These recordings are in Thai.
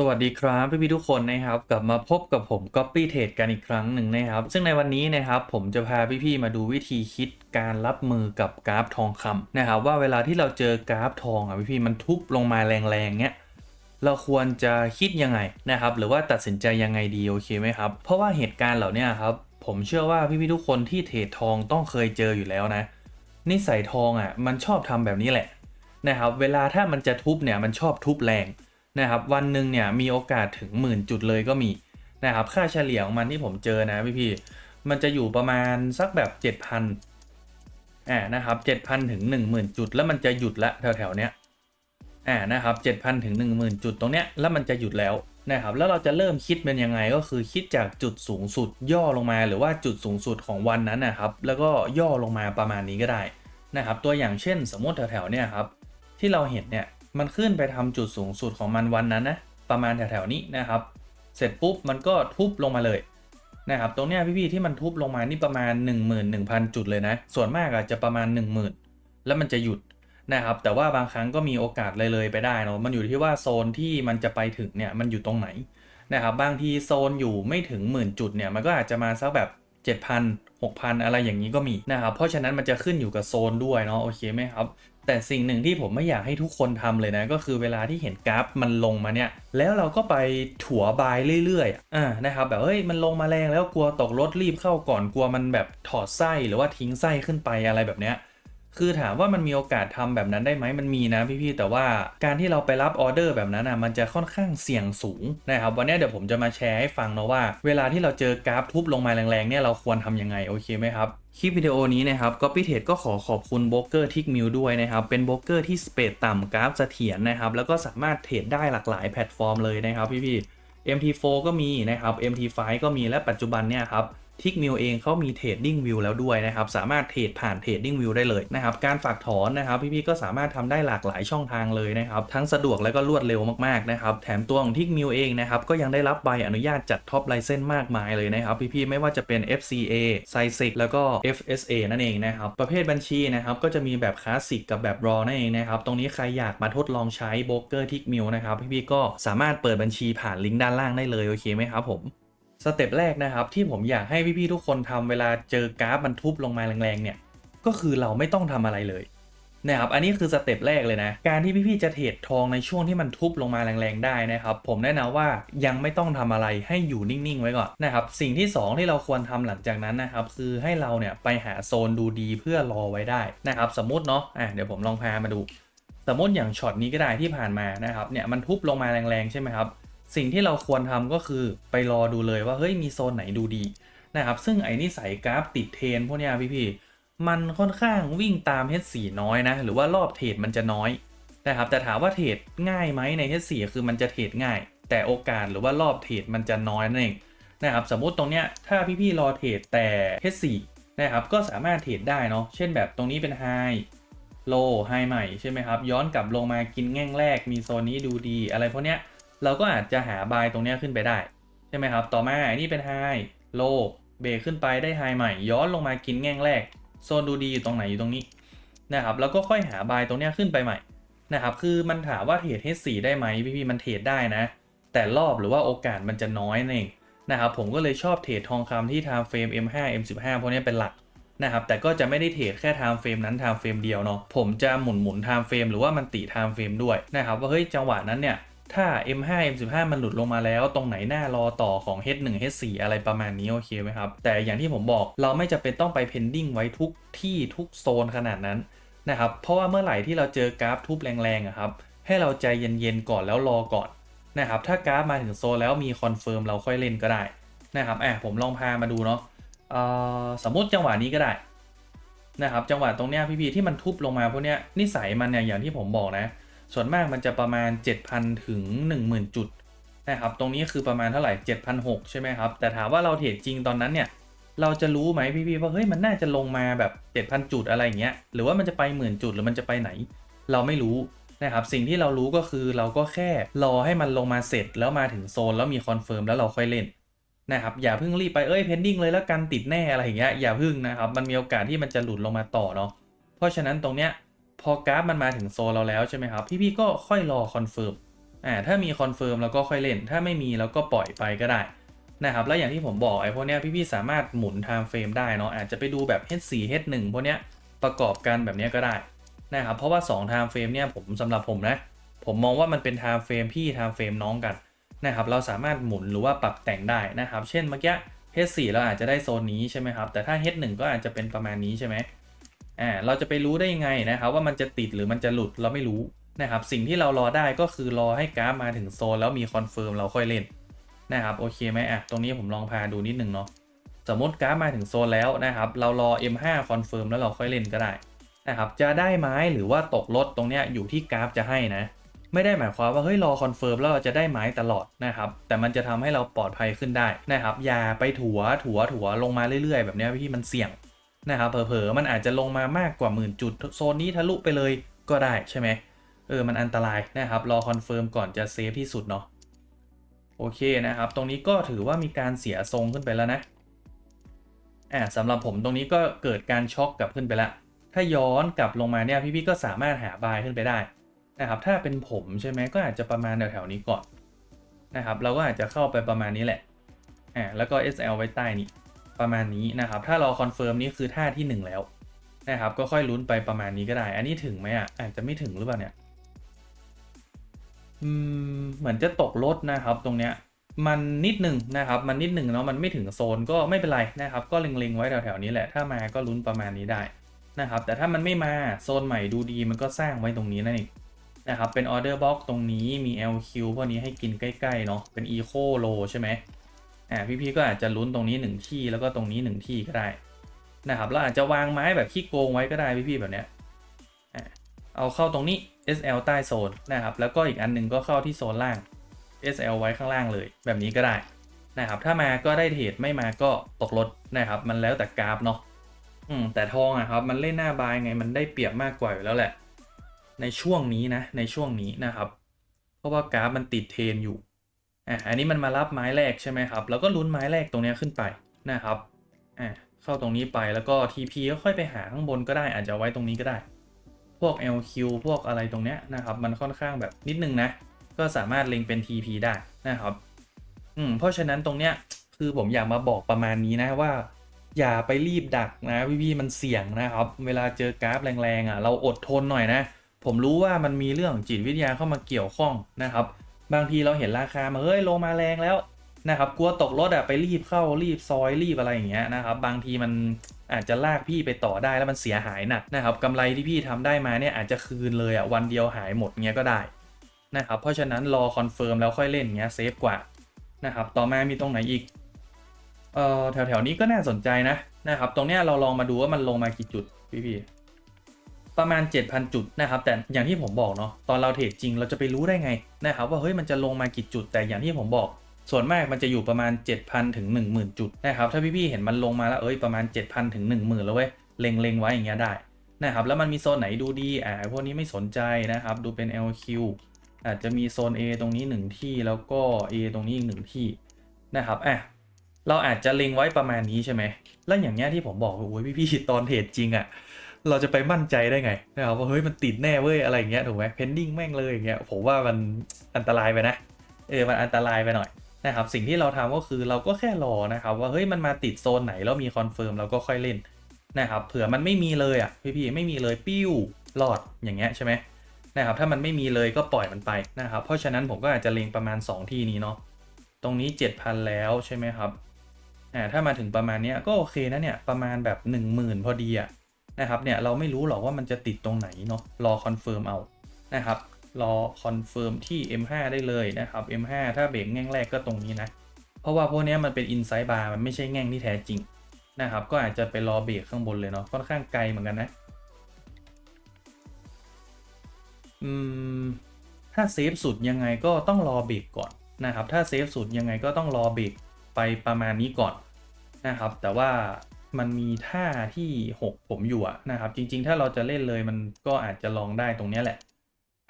สวัสดีครับพี่พี่ทุกคนนะครับกลับมาพบกับผม Copy Trade กันอีกครั้งหนึ่งนะครับ ซึ่งในวันนี้นะครับผมจะพาพี่พี่มาดูวิธีคิดการรับมือกับกราฟทองคำนะครับว่าเวลาที่เราเจอกราฟทองอะพี่พี่มันทุบลงมาแรงๆเนี้ยเราควรจะคิดยังไงนะครับ หรือว่าตัดสินใจยังไงดีโอเคไหมครับ เพราะว่าเหตุการณ์เหล่านี้ครับผมเชื่อว่าพี่พี่ทุกคนที่เทรดทองต้องเคยเจออยู่แล้วนะนิสัยทองอะมันชอบทำแบบนี้แหละนะครับเวลาถ้ามันจะทุบเนี่ยมันชอบทุบแรง นะครับวันหนึ่งเนี่ยมีโอกาสถึงหมื่นจุดเลยก็มีนะครับค่าเฉลี่ยของมันที่ผมเจอนะพี่พี่มันจะอยู่ประมาณสักแบบ7,000อ่านะครับ7,000ถึง10,000 จุด แล้วมันจะหยุดละแถวๆเนี้ยอ่านะครับ7,000ถึง10,000 จุดตรงเนี้ยแล้วมันจะหยุดแล้วนะครับแล้วเราจะเริ่มคิดเป็นยังไงก็คือคิดจากจุดสูงสุดย่อลงมาหรือว่าจุดสูงสุดของวันนั้นนะครับ แล้วก็ย่อลงมาประมาณนี้ก็ได้นะครับ ตัวอย่างเช่น สมมติแถวๆเนี่ยครับที่เราเห็นเนี่ย มันขึ้นไปทำจุดสูงสุดของมันวันนั้นนะประมาณแถวๆนี้นะครับ เสร็จปุ๊บมันก็ทุบลงมาเลยนะครับตรงเนี้ยพี่ๆที่มันทุบลงมานี่ประมาณ 11,000 จุดเลยนะ ส่วนมากอาจจะประมาณ 10,000 แล้วมันจะหยุดนะครับ แต่ว่าบางครั้งก็มีโอกาสเลยๆไปได้เนอะมันอยู่ที่ว่าโซนที่มันจะไปถึงเนี่ยมันอยู่ตรงไหนนะครับบางทีโซนอยู่ไม่ถึงหมื่นจุดเนี่ยมันก็อาจจะมาสักแบบ7,000 6,000 อะไรอย่างนี้ก็มีนะครับเพราะฉะนั้นมันจะขึ้นอยู่กับโซนด้วยเนาะโอเคไหมครับ แต่สิ่งหนึ่งที่ผมไม่อยากให้ทุกคนทำเลยนะ ก็คือเวลาที่เห็นกราฟมันลงมาเนี่ย แล้วเราก็ไปถัวบายเรื่อยๆอ่านะครับแบบเฮ้ยมันลงมาแรงแล้วกลัวตกรถรีบเข้าก่อนกลัวมันแบบถอดไส้หรือว่าทิ้งไส้ขึ้นไปอะไรแบบเนี้ย คือถามว่ามันมีโอกาสทำแบบนั้นได้ไหมมันมีนะพี่ๆแต่ว่าการที่เราไปรับออเดอร์แบบนั้นอะมันจะค่อนข้างเสี่ยงสูงนะครับวันนี้เดี๋ยวผมจะมาแชร์ให้ฟังเนาะว่า เวลาที่เราเจอกราฟทุบลงมาแรงๆเนี่ยเราควรทำยังไงโอเคไหมครับคลิปวิดีโอนี้นะครับก็พิเทดก็ขอขอบคุณโบรกเกอร์ทิกมิวด้วยนะครับ เป็นโบรกเกอร์ที่สเปดต่ำกราฟเสถียรนะครับ แล้วก็สามารถเทรดได้หลากหลายแพลตฟอร์มเลยนะครับพี่ๆ MT4 ก็มีนะครับ MT5 ก็มีและปัจจุบันเนี่ยครับ ทิกมิวเองเขามีเทรดดิ้งวิวแล้วด้วยนะครับ สามารถเทรดผ่านเทรดดิ้งวิวได้เลยนะครับ การฝากถอนนะครับ พี่ๆก็สามารถทำได้หลากหลายช่องทางเลยนะครับ ทั้งสะดวกและก็รวดเร็วมากๆนะครับ แถมตัวของทิกมิวเองนะครับ ก็ยังได้รับใบอนุญาตจัดท็อปไลเซนส์มากมายเลยนะครับ พี่ๆไม่ว่าจะเป็น FCA s i s e c แล้วก็ FSA นั่นเองนะครับ ประเภทบัญชีนะครับ ก็จะมีแบบคลาสสิกกับแบบรอนั่นเองนะครับ ตรงนี้ใครอยากมาทดลองใช้โบรกเกอร์ทิกมิวนะครับ พี่ๆก็สามารถเปิดบัญชีผ่านลิงก์ด้านล่างได้เลยโอเคไหมครับผม สเต็ปแรกนะครับที่ผมอยากให้พี่ๆทุกคนทำเวลาเจอกราฟมันทุบลงมาแรงๆเนี่ยก็คือเราไม่ต้องทำอะไรเลยนะครับอันนี้คือสเต็ปแรกเลยนะ การที่พี่ๆจะเทรดทองในช่วงที่มันทุบลงมาแรงๆได้นะครับ ผมแนะนำว่ายังไม่ต้องทำอะไรให้อยู่นิ่งๆ ไว้ก่อนนะครับ สิ่งที่สองที่เราควรทำหลังจากนั้นนะครับ คือให้เราเนี่ยไปหาโซนดูดีเพื่อรอไว้ได้นะครับ สมมติเนาะอะเดี๋ยวผมลองพามาดู สมมติอย่างช็อตนี้ก็ได้ที่ผ่านมานะครับเนี่ยมันทุบลงมาแรงๆใช่ไหมครับ สิ่งที่เราควรทำก็คือไปรอดูเลยว่าเฮ้ยมีโซนไหนดูดีนะครับซึ่งไอ้นิสัยกราฟติดเทนพวกเนี้ยพี่ๆมันค่อนข้างวิ่งตาม H4 น้อยนะ หรือว่ารอบเทรดมันจะน้อยนะครับแต่ถามว่าเทรดง่ายไหมใน H4 คือมันจะเทรดง่าย แต่โอกาสหรือว่ารอบเทรดมันจะน้อยนั่นเองนะครับสมมุติตรงเนี้ยถ้าพี่ๆรอเทรดแต่ H4 นะครับก็สามารถเทรดได้เนาะเช่นแบบตรงนี้เป็นไฮโลไฮใหม่ใช่ไหมครับย้อนกลับลงมากินแง่งแรกมีโซนนี้ดูดีอะไรพวกเนี้ย เราก็อาจจะหาบายตรงนี้ขึ้นไปได้ ใช่ไหมครับ ต่อมาอันนี้เป็นไฮโลเบรกขึ้นไปได้ไฮใหม่ ย้อนลงมากินแง่งแรก โซนดูดีอยู่ตรงไหนอยู่ตรงนี้นะครับแล้วก็ค่อยหาบายตรงนี้ขึ้นไปใหม่นะครับคือมันถามว่าเทรด H4 ได้ไหมพี่ๆมันเทรดได้นะ แต่รอบหรือว่าโอกาสมันจะน้อยนั่นเองนะครับผมก็เลยชอบเทรดทองคำที่ time frame M5 M15 พวกเนี้เป็นหลักนะครับแต่ก็จะไม่ได้เทรดแค่ไทม์เฟรมนั้นไทม์เฟรมเดียวเนาะผมจะหมุนหมุนไทม์เฟรมหรือว่ามันติไทม์เฟรมด้วยนะครับว่าเฮ้ยจังหวะนั้นเนี่ย ถ้า M5 M15 มันหลุดลงมาแล้ว ตรงไหนหน้ารอต่อของ H1 H4 อะไรประมาณนี้โอเคไหมครับ แต่อย่างที่ผมบอกเราไม่จะเป็นต้องไป pending ไว้ทุกที่ทุกโซนขนาดนั้นนะครับ เพราะว่าเมื่อไหร่ที่เราเจอกราฟทุบแรงๆอะครับ ให้เราใจเย็นๆก่อนแล้วรอก่อนนะครับ ถ้ากราฟมาถึงโซนแล้วมีคอนเฟิร์มเราค่อยเล่นก็ได้นะครับอะผมลองพามาดูเนาะสมมติจังหวะนี้ก็ได้นะครับ จังหวะตรงเนี้ยพี่ๆที่มันทุบลงมาพวกเนี้ยนิสัยมันเนี่ยอย่างที่ผมบอกนะ ส่วนมากมันจะประมาณ 7,000 ถึง 10,000 จุดนะครับตรงนี้คือประมาณเท่าไหร่7,600ใช่ไหมครับ แต่ถามว่าเราเทรดจริงตอนนั้นเนี่ย เราจะรู้ไหมพี่ๆว่าเฮ้ยมันน่าจะลงมาแบบ 7,000 จุดอะไรอย่างเงี้ยหรือว่ามันจะไปหมื่นจุดหรือมันจะไปไหน เราไม่รู้นะครับสิ่งที่เรารู้ก็คือเราก็แค่รอให้มันลงมาเสร็จแล้วมาถึงโซนแล้วมีคอนเฟิร์มแล้วเราค่อยเล่นนะครับอย่าเพิ่งรีบไปเอ้ยเพนดิ้งเลยแล้วกันติดแน่อะไรอย่างเงี้ยอย่าเพิ่งนะครับมันมีโอกาสที่มันจะหลุดลงมาต่อเนาะเพราะฉะนั้นตรงเนี้ย พอกราฟมันมาถึงโซนเราแล้วใช่ไหมครับ พี่ๆก็ค่อยรอคอนเฟิร์มอ่าถ้ามีคอนเฟิร์มเราก็ค่อยเล่น ถ้าไม่มีเราก็ปล่อยไปก็ได้นะครับแล้วอย่างที่ผมบอกไอ้พวกเนี้ยพี่ๆสามารถหมุน time frame ได้เนาะอาจจะไปดูแบบ H4 H1 พวกเนี้ยประกอบกันแบบเนี้ยก็ได้นะครับเพราะว่า2 time frame เนี่ยผมสำหรับผมนะผมมองว่ามันเป็น time frame พี่ time frame น้องกันนะครับเราสามารถหมุนหรือว่าปรับแต่งได้นะครับ เช่นเมื่อกี้ H4 เราอาจจะได้โซนนี้ใช่ไหมครับแต่ถ้า H1 ก็อาจจะเป็นประมาณนี้ใช่ไหม อ่าเราจะไปรู้ได้ยังไงนะครับว่ามันจะติดหรือมันจะหลุดเราไม่รู้นะครับสิ่งที่เรารอได้ก็คือรอให้กราฟมาถึงโซนแล้วมีคอนเฟิร์มเราค่อยเล่นนะครับโอเคไหมอะตรงนี้ผมลองพาดูนิดนึงเนาะสมมติกราฟมาถึงโซนแล้วนะครับเรารอ M5 คอนเฟิร์มแล้วเราค่อยเล่นก็ได้นะครับจะได้ไม้หรือว่าตกรถตรงเนี้ยอยู่ที่กราฟจะให้นะไม่ได้หมายความว่าเฮ้ยรอคอนเฟิร์มแล้วเราจะได้ไม้ตลอดนะครับแต่มันจะทำให้เราปลอดภัยขึ้นได้นะครับอย่าไปถัวถัวถัวลงมาเรื่อยๆ แบบนี้พี่มันเสี่ยง นะครับเผลอๆมันอาจจะลงมามากกว่าหมื่นจุดโซนนี้ทะลุไปเลยก็ได้ใช่ไหมเออ มันอันตรายนะครับ รอคอนเฟิร์มก่อนจะเซฟที่สุดเนาะโอเคนะครับ ตรงนี้ก็ถือว่ามีการเสียทรงขึ้นไปแล้วนะอ่าสำหรับผมตรงนี้ก็เกิดการช็อกกลับขึ้นไปแล้ว ถ้าย้อนกลับลงมาเนี่ยพี่ๆก็สามารถหาบายขึ้นไปได้นะครับ ถ้าเป็นผมใช่ไหมก็อาจจะประมาณแถวๆนี้ก่อนนะครับ เราก็อาจจะเข้าไปประมาณนี้แหละอ่าแล้วก็ SL ไว้ใต้นี้ ประมาณนี้นะครับ ถ้าเราคอนเฟิร์มนี่คือท่าที่ 1 แล้วนะครับ ก็ค่อยลุ้นไปประมาณนี้ก็ได้ อันนี้ถึงไหมอะอาจจะไม่ถึงหรือเปล่าเนี่ยอืมเหมือนจะตกรถนะครับตรงเนี้ยมันนิดหนึ่งนะครับ มันนิดหนึ่งเนาะมันไม่ถึงโซนก็ไม่เป็นไรนะครับ ก็เล็งๆไว้แถวๆนี้แหละถ้ามาก็ลุ้นประมาณนี้ได้นะครับ แต่ถ้ามันไม่มาโซนใหม่ดูดีมันก็สร้างไว้ตรงนี้นั่นเองนะครับเป็นออเดอร์บ็อกตรงนี้มี LQ พวกนี้ให้กินใกล้ๆเนาะเป็น Eco Low ใช่ไหม อ่าพี่ๆก็อาจจะลุ้นตรงนี้1ที่แล้วก็ตรงนี้1ที่ก็ได้นะครับแล้วอาจจะวางไม้แบบขี้โกงไว้ก็ได้พี่ๆแบบเนี้ยเอาเข้าตรงนี้ SL ใต้โซนนะครับแล้วก็อีกอันหนึงก็เข้าที่โซนล่าง SL ไว้ข้างล่างเลย แบบนี้ก็ได้นะครับถ้ามาก็ได้เทรดไม่มาก็ตกรถนะครับ มันแล้วแต่กราฟเนาะอืมแต่ทองอะครับมันเล่นหน้าบายไงมันได้เปรียบมากกว่าอยู่แล้วแหละ ในช่วงนี้นะในช่วงนี้นะครับ เพราะว่ากราฟมันติดเทรนอยู่ อะอันนี้มันมารับไม้แรกใช่ไหมครับ แล้วก็ลุ้นไม้แรกตรงเนี้ยขึ้นไปนะครับอะเข้าตรงนี้ไปแล้วก็ TP ก็ค่อยไปหาข้างบนก็ได้ อาจจะไว้ตรงนี้ก็ได้ พวก LQ พวกอะไรตรงเนี้ยนะครับมันค่อนข้างแบบนิดนึงนะ ก็สามารถเล็งเป็น TP ได้นะครับอืมเพราะฉะนั้นตรงเนี้ยคือผมอยากมาบอกประมาณนี้นะว่า อย่าไปรีบดักนะพี่ๆมันเสี่ยงนะครับ เวลาเจอกราฟแรงๆอะเราอดทนหน่อยนะ ผมรู้ว่ามันมีเรื่องจิตวิทยาเข้ามาเกี่ยวข้องนะครับ บางทีเราเห็นราคามาเฮ้ยลงมาแรงแล้วนะครับกลัวตกรถอะไปรีบเข้ารีบซอยรีบอะไรอย่างเงี้ยนะครับบางทีมันอาจจะลากพี่ไปต่อได้แล้วมันเสียหายหนักนะครับกำไรที่พี่ทำได้มาเนี่ยอาจจะคืนเลยอะวันเดียวหายหมดเงี้ยก็ได้นะครับเพราะฉะนั้นรอคอนเฟิร์มแล้วค่อยเล่นเงี้ยเซฟกว่านะครับต่อมามีตรงไหนอีกเอ่อแถวๆนี้ก็น่าสนใจนะนะครับตรงเนี้ยเราลองมาดูว่ามันลงมากี่จุดพี่ๆ ประมาณ 7,000 จุดนะครับ แต่อย่างที่ผมบอกเนาะตอนเราเทรดจริงเราจะไปรู้ได้ไงนะครับว่าเฮ้ยมันจะลงมากี่จุด แต่อย่างที่ผมบอก ส่วนมากมันจะอยู่ประมาณ 7,000 ถึง 10,000 จุดนะครับถ้าพี่ๆเห็นมันลงมาแล้วเอ้ยประมาณ 7,000 ถึง 10,000 แล้วเว้ยเล็งๆไว้อย่างเงี้ยได้นะครับแล้วมันมีโซนไหนดูดีอ่าพวกนี้ไม่สนใจนะครับดูเป็น LQ อาจจะมีโซน A ตรงนี้ 1 ที่แล้วก็ A ตรงนี้อีกหนึ่งที่นะครับอะเราอาจจะเล็งไว้ประมาณนี้ใช่ไหมแล้วอย่างเงี้ยที่ผมบอกโอ้ยพี่ๆตอนเทรดจริงอะ เราจะไปมั่นใจได้ไงนะครับว่าเฮ้ยมันติดแน่เว้ยอะไรอย่างเงี้ยถูกไหมเพนดิ้งแม่งเลยอย่างเงี้ยผมว่ามันอันตรายไปนะเออมันอันตรายไปหน่อยนะครับสิ่งที่เราทำก็คือเราก็แค่รอนะครับว่าเฮ้ยมันมาติดโซนไหนแล้วมีคอนเฟิร์มเราก็ค่อยเล่นนะครับเผื่อมันไม่มีเลยอะพี่ๆไม่มีเลยปิ้วรอดอย่างเงี้ยใช่ไหมนะครับถ้ามันไม่มีเลยก็ปล่อยมันไปนะครับเพราะฉะนั้นผมก็อาจจะเล็งประมาณ 2 ที่นี้เนาะตรงนี้ 7,000 แล้วใช่ไหมครับอ่าถ้ามาถึงประมาณเนี้ยก็โอเคนะเนี่ยประมาณแบบ 10,000 พอดีอะ นะครับเนี่ยเราไม่รู้หรอกว่ามันจะติดตรงไหนเนาะรอคอนเฟิร์มเอานะครับรอคอนเฟิร์มที่ M5 ได้เลยนะครับ M5 ถ้าเบรกแง่งแรกก็ตรงนี้นะ เพราะว่าพวกนี้มันเป็นอินไซด์บาร์มันไม่ใช่แง่งที่แท้จริงนะครับ ก็อาจจะไปรอเบรกข้างบนเลยเนาะค่อนข้างไกลเหมือนกันนะอืมถ้าเซฟสุดยังไงก็ต้องรอเบรกก่อนนะครับ ถ้าเซฟสุดยังไงก็ต้องรอเบรกไปประมาณนี้ก่อนนะครับ แต่ว่า มันมีท่าที่ 6 ผมอยู่อะนะครับ จริง ๆ ถ้าเราจะเล่นเลยมันก็อาจจะลองได้ตรงนี้แหละ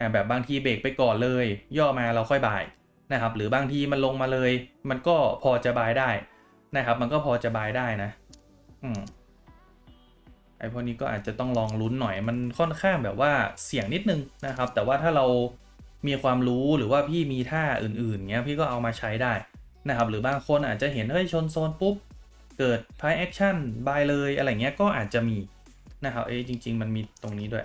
อ่าแบบบางทีเบรกไปก่อนเลย ย่อมาเราค่อยบายนะครับ หรือบางทีมันลงมาเลย มันก็พอจะบายได้นะครับ มันก็พอจะบายได้นะ อืมไอพวกนี้ก็อาจจะต้องลองลุ้นหน่อยมันค่อนข้างแบบว่าเสี่ยงนิดนึงนะครับ แต่ว่าถ้าเรามีความรู้หรือว่าพี่มีท่าอื่นๆเงี้ยพี่ก็เอามาใช้ได้นะครับ หรือบางคนอาจจะเห็นเฮ้ยชนโซนปุ๊บ เกิดพายแอคชั่นบายเลยอะไรเงี้ยก็อาจจะมีนะครับเอ้จริง ๆ มันมีตรงนี้ด้วย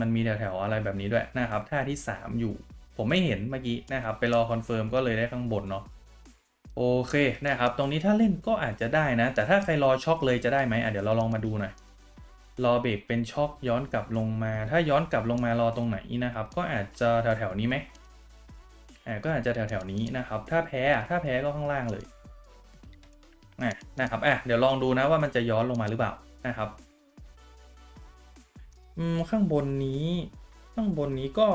มันมีแถวๆอะไรแบบนี้ด้วยนะครับท่าที่ 3 อยู่ ผมไม่เห็นเมื่อกี้นะครับ ไปรอคอนเฟิร์มก็เลยได้ข้างบนเนาะโอเคนะครับ ตรงนี้ถ้าเล่นก็อาจจะได้นะ แต่ถ้าใครรอช็อกเลยจะได้ไหมอะเดี๋ยวเราลองมาดูหน่อยรอเบรกเป็นช็อคย้อนกลับลงมา ถ้าย้อนกลับลงมารอตรงไหนนะครับ ก็อาจจะแถวแถวๆนี้ไหมอ่าก็อาจจะแถวแถวๆนี้นะครับ ถ้าแพ้อะถ้าแพ้ก็ข้างล่างเลย นะครับอะเดี๋ยวลองดูนะว่ามันจะย้อนลงมาหรือเปล่านะครับอืมข้างบนนี้ข้างบนนี้ก็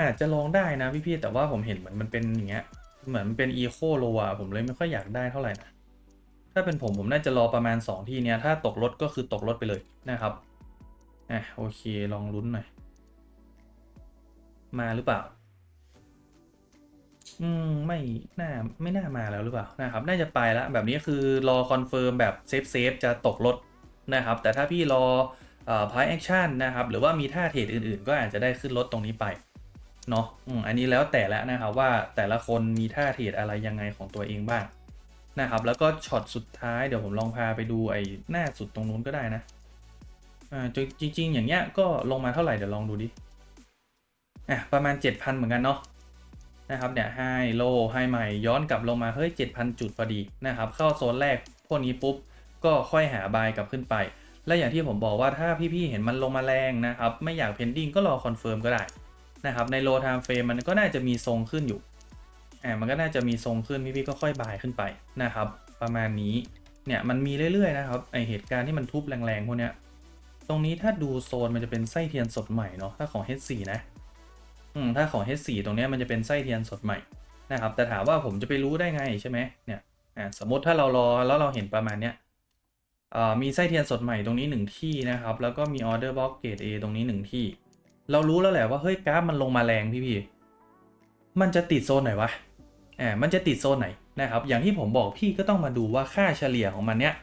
อาจจะลองได้นะพี่ๆแต่ว่าผมเห็นเหมือนมันเป็นอย่างเงี้ยเหมือนมันเป็นอีโคโลอะผมเลยไม่ค่อยอยากได้เท่าไหร่นะถ้าเป็นผมผมน่าจะรอประมาณ 2 ที่เนี้ยถ้าตกรถก็คือตกรถไปเลยนะครับอะโอเคลองลุ้นหน่อยมาหรือเปล่า อืมไม่น่าไม่น่ามาแล้วหรือเปล่านะครับน่าจะไปแล้วแบบนี้คือรอคอนเฟิร์มแบบเซฟเซฟจะตกรถนะครับ แต่ถ้าพี่รอพายแอคชั่นนะครับ หรือว่ามีท่าเทรดอื่นๆ ก็อาจจะได้ขึ้นรถตรงนี้ไปเนาะอืมอันนี้แล้วแต่ละนะครับว่าแต่ละคนมีท่าเทรดอะไรยังไงของตัวเองบ้างนะครับ แล้วก็ช็อตสุดท้ายเดี๋ยวผมลองพาไปดูไอ้หน้าสุดตรงนู้นก็ได้นะอ่าจริงๆ อย่างเงี้ยก็ลงมาเท่าไหร่เดี๋ยวลองดูดิอะประมาณ 7,000 เหมือนกันเนาะ นะครับเนี่ยไฮโลไฮใหม่ย้อนกลับลงมาเฮ้ย7,000 จุดพอดีนะครับเข้าโซนแรกพวกนี้ปุ๊บก็ค่อยหาบายกลับขึ้นไป และอย่างที่ผมบอกว่าถ้าพี่ๆเห็นมันลงมาแรงนะครับไม่อยากเพนดิ้งก็รอคอนเฟิร์มก็ได้นะครับในโลไทม์เฟรมมันก็น่าจะมีทรงขึ้นอยู่อ่ามันก็น่าจะมีทรงขึ้นพี่ๆก็ค่อยบายขึ้นไปนะครับประมาณนี้เนี่ยมันมีเรื่อยๆนะครับไอเหตุการณ์ที่มันทุบแรงๆพวกเนี้ยตรงนี้ถ้าดูโซนมันจะเป็นไส้เทียนสดใหม่เนาะถ้าของ H4 นะ อืมถ้าของ H4 ตรงนี้มันจะเป็นไส้เทียนสดใหม่นะครับแต่ถามว่าผมจะไปรู้ได้ไงใช่ไหมเนี่ยอ่าสมมติถ้าเรารอแล้วเราเห็นประมาณเนี้ยอ่ามีไส้เทียนสดใหม่ตรงนี้หนึ่งที่นะครับแล้วก็มีออเดอร์บล็อกเกต A ตรงนี้หนึ่งที่ เรารู้แล้วแหละว่าเฮ้ยกราฟมันลงมาแรงพี่ๆมันจะติดโซนไหนวะอ่ามันจะติดโซนไหนนะครับอย่างที่ผมบอกพี่ก็ต้องมาดูว่าค่าเฉลี่ยของมันเนี้ย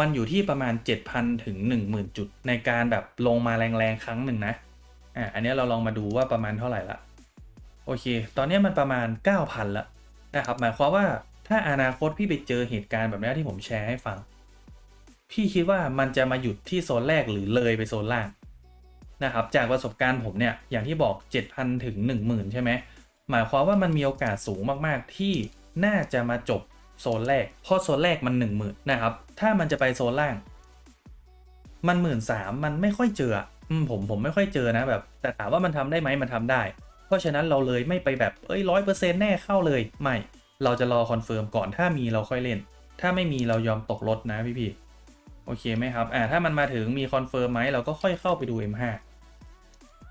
มันอยู่ที่ประมาณ 7,000 ถึง 10,000 จุด ในการแบบลงมาแรงๆ ครั้งหนึ่งนะ อ่าอันนี้เราลองมาดูว่าประมาณเท่าไหร่ละโอเค ตอนนี้มันประมาณ 9,000ละนะครับหมายความว่าถ้าอนาคตพี่ไปเจอเหตุการณ์แบบนี้ที่ผมแชร์ให้ฟัง พี่คิดว่ามันจะมาหยุดที่โซนแรกหรือเลยไปโซนล่างนะครับจากประสบการณ์ผมเนี่ยอย่างที่บอก 7,000 ถึง 10,000 ใช่ไหมหมายความว่ามันมีโอกาสสูงมากๆ ที่น่าจะมาจบโซนแรก เพราะโซนแรกมัน 1 0,000 นะครับ ถ้ามันจะไปโซนล่าง มันหมื่นสามมันไม่ค่อยเจอ ผมผมไม่ค่อยเจอนะแบบ แต่ถามว่ามันทำได้ไหมมันทำได้ เพราะฉะนั้นเราเลยไม่ไปแบบเอ้ยร้อยเปอร์เซ็นต์แน่เข้าเลย ไม่ เราจะรอคอนเฟิร์มก่อนถ้ามีเราค่อยเล่น ถ้าไม่มีเรายอมตกรถนะพี่พี่โอเคไหมครับอ่าถ้ามันมาถึงมีคอนเฟิร์มไหมเราก็ค่อยเข้าไปดู M5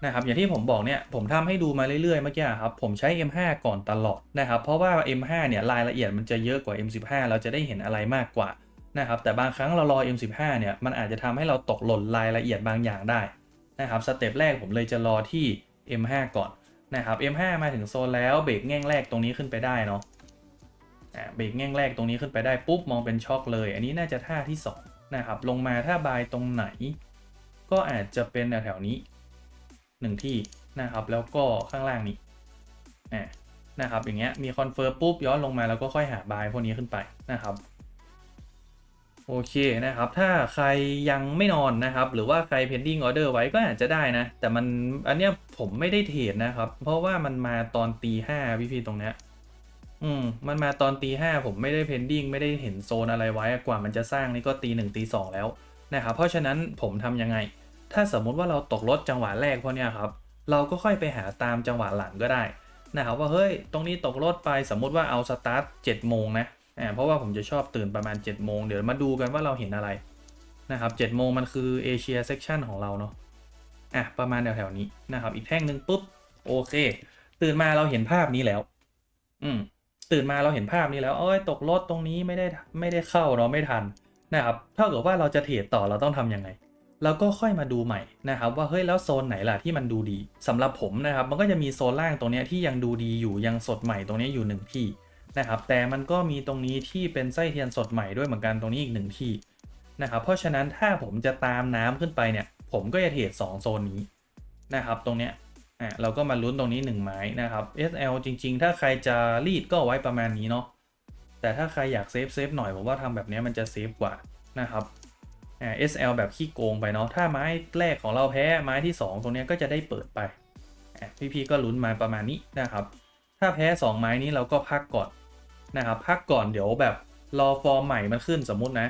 นะครับอย่างที่ผมบอกเนี่ยผมทำให้ดูมาเรื่อยๆเมื่อกี้ครับผมใช้ M5 ก่อนตลอดนะครับเพราะว่า M5 เนี่ยรายละเอียดมันจะเยอะกว่า M15 เราจะได้เห็นอะไรมากกว่านะครับแต่บางครั้งเรารอ M15 เนี่ยมันอาจจะทำให้เราตกหล่นรายละเอียดบางอย่างได้ นะครับสเต็ปแรกผมเลยจะรอที่ M5 ก่อนนะครับ M5 มาถึงโซนแล้วเบรกแง่งแรกตรงนี้ขึ้นไปได้เนาะเบรกแง่งแรกตรงนี้ขึ้นไปได้ปุ๊บมองเป็นช็อคเลย อันนี้น่าจะท่าที่สองนะครับลงมาถ้าบายตรงไหน ก็อาจจะเป็นแถวๆนี้หนึ่งที่นะครับแล้วก็ข้างล่างนี้นะครับอย่างเงี้ยมีคอนเฟิร์มปุ๊บย้อนลงมาแล้วก็ค่อยหาบายพวกนี้ขึ้นไปนะครับ โอเคนะครับ ถ้าใครยังไม่นอนนะครับ หรือว่าใคร pending order ไว้ก็อาจจะได้นะ แต่มันอันเนี้ยผมไม่ได้เทรดนะครับ เพราะว่ามันมาตอนตีห้าพี่พี่ๆตรงเนี้ยอืมมันมาตอนตีห้าผมไม่ได้ pending ไม่ได้เห็นโซนอะไรไว้กว่ามันจะสร้างนี่ก็ตีหนึ่งตีสองแล้วนะครับ เพราะฉะนั้นผมทำยังไง ถ้าสมมุติว่าเราตกรถจังหวะแรกพวกเนี้ยครับ เราก็ค่อยไปหาตามจังหวะหลังก็ได้นะครับว่าเฮ้ยตรงนี้ตกรถไปสมมุติว่าเอาสตาร์ท7โมงนะ อ่าเพราะว่าผมจะชอบตื่นประมาณ7โมงเดี๋ยวมาดูกันว่าเราเห็นอะไรนะครับ7โมงมันคือเอเชียเซกชันของเราเนาะอะประมาณแถวๆนี้นะครับ อีกแท่งหนึ่งปุ๊บโอเค ตื่นมาเราเห็นภาพนี้แล้ว อืมตื่นมาเราเห็นภาพนี้แล้วเอ้ยตกรถตรงนี้ไม่ได้ไม่ได้เข้าเราะไม่ทันนะครับเท่ากับว่าเราจะเทรดต่อเราต้องทำยังไงแล้วก็ค่อยมาดูใหม่นะครับ ว่าเฮ้ยแล้วโซนไหนล่ะที่มันดูดีสำหรับผมนะครับ มันก็จะมีโซนล่างตรงนี้ที่ยังดูดีอยู่ยังสดใหม่ตรงนี้อยู่หนึ่งที่ นะครับแต่มันก็มีตรงนี้ที่เป็นไส้เทียนสดใหม่ด้วยเหมือนกันตรงนี้อีกหนึ่งที่นะครับเพราะฉะนั้นถ้าผมจะตามน้ำขึ้นไปเนี่ยผมก็จะเทรดสองโซนนี้นะครับตรงเนี้ยอะเราก็มาลุ้นตรงนี้ 1 ไม้นะครับ SL จริง ๆ ถ้าใครจะรีดก็ไว้ประมาณนี้เนาะแต่ถ้าใครอยากเซฟเซฟหน่อยผมว่าทำแบบนี้มันจะเซฟกว่านะครับอ่า SL แบบขี้โกงไปเนาะถ้าไม้แรกของเราแพ้ไม้ที่ 2 ตรงนี้ก็จะได้เปิดไปอะพี่ๆก็ลุ้นมาประมาณนี้นะครับถ้าแพ้ 2 ไม้นี้เราก็พักก่อน นะครับพักก่อนเดี๋ยวแบบรอฟอร์มใหม่มันขึ้นสมมุตินะ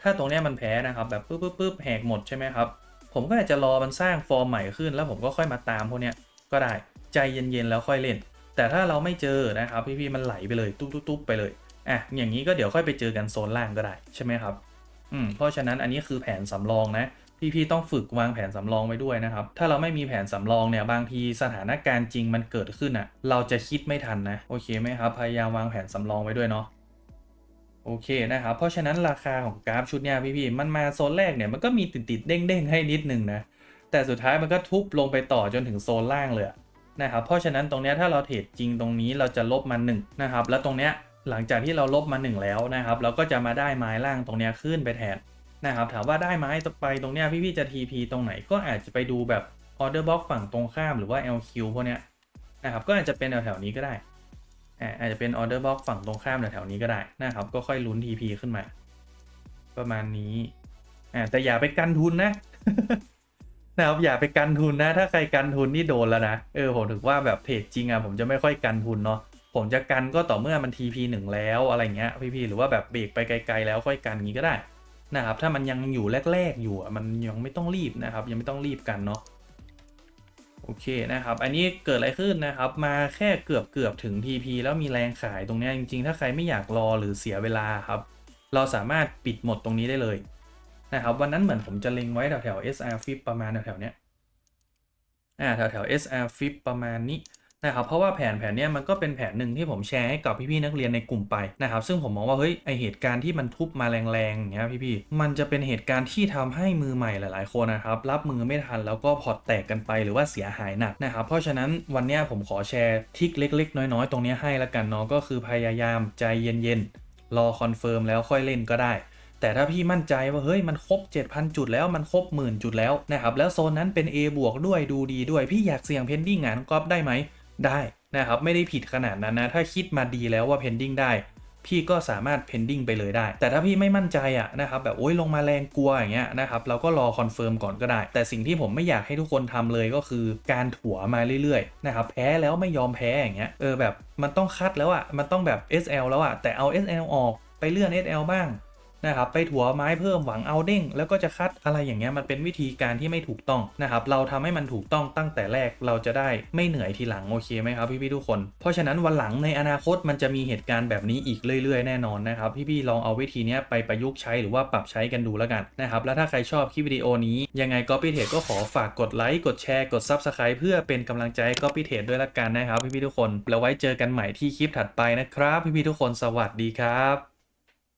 ถ้าตรงเนี้ยมันแพ้นะครับแบบปึ๊บปึ๊บปึ๊บแหกหมดใช่ไหมครับ ผมก็อาจจะรอมันสร้างฟอร์มใหม่ขึ้น แล้วผมก็ค่อยมาตามพวกเนี้ยก็ได้ใจเย็นๆแล้วค่อยเล่น แต่ถ้าเราไม่เจอนะครับพี่ๆมันไหลไปเลยตุ๊บๆไปเลยอะอย่างนี้ก็เดี๋ยวค่อยไปเจอกันโซนล่างก็ได้ใช่ไหมครับอืมเพราะฉะนั้นอันนี้คือแผนสำรองนะ พี่ๆต้องฝึกวางแผนสำรองไว้ด้วยนะครับ ถ้าเราไม่มีแผนสำรองเนี่ยบางทีสถานการณ์จริงมันเกิดขึ้นอะ เราจะคิดไม่ทันนะ โอเคไหมครับ พยายามวางแผนสำรองไว้ด้วยเนาะโอเคนะครับ เพราะฉะนั้นราคาของกราฟชุดเนี้ยพี่ๆมันมาโซนแรกเนี่ยมันก็มีติดๆเด้งๆให้นิดนึงนะ แต่สุดท้ายมันก็ทุบลงไปต่อจนถึงโซนล่างเลยนะครับ เพราะฉะนั้นตรงเนี้ยถ้าเราเทรดจริงตรงนี้เราจะลบมา1นะครับ แล้วตรงเนี้ยหลังจากที่เราลบมา 1 แล้วนะครับ เราก็จะมาได้ไม้ล่างตรงเนี้ยขึ้นไปแทน นะครับถามว่าได้ไหมไปตรงเนี้ยพี่ๆจะ TP ตรงไหนก็อาจจะไปดูแบบออเดอร์บ็อกฝั่งตรงข้ามหรือว่า LQ พวกเนี้ยนะครับก็อาจจะเป็นแถวๆนี้ก็ได้อาอาจจะเป็นออเดอร์บ็อกฝั่งตรงข้ามแถวๆนี้ก็ได้นะครับก็ค่อยลุ้น TP ขึ้นมา ประมาณนี้แต่อย่าไปกันทุนนะนะครับอย่าไปกันทุนนะ ถ้าใครกันทุนนี่โดนแล้วนะเออผมถือว่าแบบเทรดจริงอะผมจะไม่ค่อยกันทุนเนาะผมจะกันก็ต่อเมื่อมัน TP หนึ่งแล้วอะไรเงี้ยพี่ๆหรือว่าแบบเบรกไปไกล ๆ แล้วค่อยกันงี้ก็ได้ นะครับ ถ้ามันยังอยู่แรก ๆ อยู่มันยังไม่ต้องรีบนะครับ ยังไม่ต้องรีบกันเนาะโอเคนะครับ อันนี้เกิดอะไรขึ้นนะครับ มาแค่เกือบเกือบถึง TP แล้วมีแรงขายตรงเนี้ยจริง ๆ ถ้าใครไม่อยากรอหรือเสียเวลาครับ เราสามารถปิดหมดตรงนี้ได้เลยนะครับ วันนั้นเหมือนผมจะเล็งไว้แถวแถวๆ SR Flip ประมาณแถวๆเนี้ยอ่าแถวแถวๆ SR Flip ประมาณนี้ นะครับเพราะว่าแผนแผนนี้มันก็เป็นแผนหนึ่งที่ผมแชร์ให้กับพี่ๆนักเรียนในกลุ่มไปนะครับซึ่งผมมองว่าเฮ้ยไอเหตุการณ์ที่มันทุบมาแรงๆอย่างเงี้ยพี่ๆมันจะเป็นเหตุการณ์ที่ทำให้มือใหม่หลาย ๆ คนนะครับรับมือไม่ทันแล้วก็พอตแตกกันไปหรือว่าเสียหายหนักนะครับเพราะฉะนั้นวันนี้ผมขอแชร์ทิคเล็ก ๆ น้อยๆ ตรงนี้ให้ละกันเนาะก็คือพยายามใจเย็นๆรอคอนเฟิร์มแล้วค่อยเล่นก็ได้แต่ถ้าพี่มั่นใจว่าเฮ้ยมันครบ 7,000 จุดแล้วมันครบหมื่นจุดแล้วนะครับแล้วโซนนั้นเป็น A บวกด้วยดูดีด้วยพี่อยากเสี่ยงเพนดิ้งงานกอล์ฟได้ไหม ได้นะครับไม่ได้ผิดขนาดนั้นนะถ้าคิดมาดีแล้วว่าเพนดิ้งได้ พี่ก็สามารถเพนดิ้งไปเลยได้ แต่ถ้าพี่ไม่มั่นใจอะนะครับแบบโอ้ยลงมาแรงกลัวอย่างเงี้ยนะครับเราก็รอคอนเฟิร์มก่อนก็ได้ แต่สิ่งที่ผมไม่อยากให้ทุกคนทำเลยก็คือการถัวมาเรื่อยๆนะครับแพ้แล้วไม่ยอมแพ้อย่างเงี้ยเออแบบมันต้องคัดแล้วอะมันต้องแบบ SL แล้วอะแต่เอา SL ออกไปเลื่อน SL บ้าง นะครับไปถัวไม้เพิ่มหวังเอาเด้งแล้วก็จะคัดอะไรอย่างเงี้ยมันเป็นวิธีการที่ไม่ถูกต้องนะครับเราทำให้มันถูกต้องตั้งแต่แรกเราจะได้ไม่เหนื่อยทีหลังโอเคไหมครับพี่ๆทุกคน เพราะฉะนั้นวันหลังในอนาคตมันจะมีเหตุการณ์แบบนี้อีกเรื่อยๆแน่นอนนะครับพี่ๆลองเอาวิธีนี้ไปประยุกต์ใช้หรือว่าปรับใช้กันดูแล้วกันนะครับแล้วถ้าใครชอบคลิปวิดีโอนี้ยังไงก็พี่เทดก็ขอฝากกดไลค์กดแชร์กด Subscribe เพื่อเป็นกำลังใจก็พี่เทดด้วยละกันนะครับพี่ๆทุกคน แล้วไว้เจอกันใหม่ที่คลิปถัดไปนะครับ พี่ๆทุกคนสวัสดีครับ